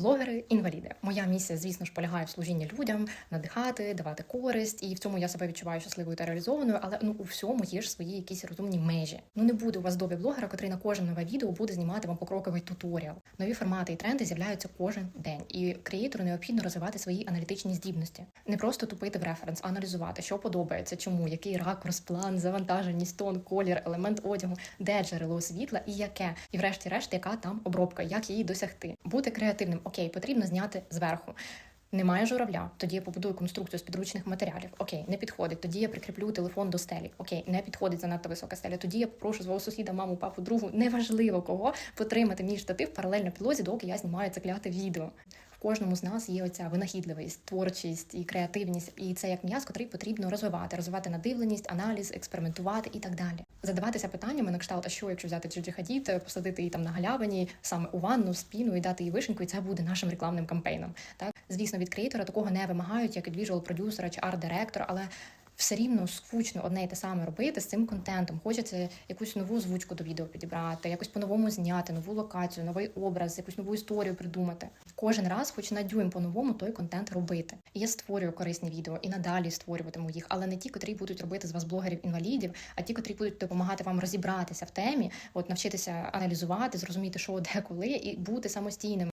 Блогери-інваліди. Моя місія, звісно ж, полягає в служінні людям, надихати, давати користь, і в цьому я себе відчуваю щасливою та реалізованою. Але ну у всьому є ж свої якісь розумні межі. Ну не буде у вас добі блогера, котрий на кожне нове відео буде знімати вам покроковий туторіал. Нові формати і тренди з'являються кожен день, і креатору необхідно розвивати свої аналітичні здібності, не просто тупити в референс, а аналізувати, що подобається, чому, який ракурс, план, завантаженість, тон, колір, елемент одягу, де джерело світла і яке, і врешті-решт, яка там обробка, як її досягти. Бути креативним, окей, потрібно зняти зверху. Немає журавля, тоді я побудую конструкцію з підручних матеріалів. Окей, не підходить. Тоді я прикріплю телефон до стелі. Окей, не підходить занадто висока стеля. Тоді я попрошу свого сусіда, маму, папу, другу, неважливо кого, потримати мій штатив паралельно підлозі, доки я знімаю це кляте відео. Кожному з нас є оця винахідливість, творчість і креативність, і це як м'яз, котрий потрібно розвивати, розвивати надивленість, аналіз, експериментувати і так далі. Задаватися питаннями на кшталт, а що якщо взяти Джуджі Хадід, посадити її там на галявині, саме у ванну, спіну і дати їй вишеньку, і це буде нашим рекламним кампейном. Так, звісно, від креатора такого не вимагають, як від віжуал продюсера чи арт-директора, але все рівно скучно одне й те саме робити з цим контентом. Хочеться якусь нову озвучку до відео підібрати, якось по-новому зняти, нову локацію, новий образ, якусь нову історію придумати. Кожен раз, хоч на дюйм по-новому, той контент робити. І я створюю корисні відео і надалі створюватиму їх, але не ті, котрі будуть робити з вас блогерів-інвалідів, а ті, котрі будуть допомагати вам розібратися в темі, от навчитися аналізувати, зрозуміти, що де коли, і бути самостійним.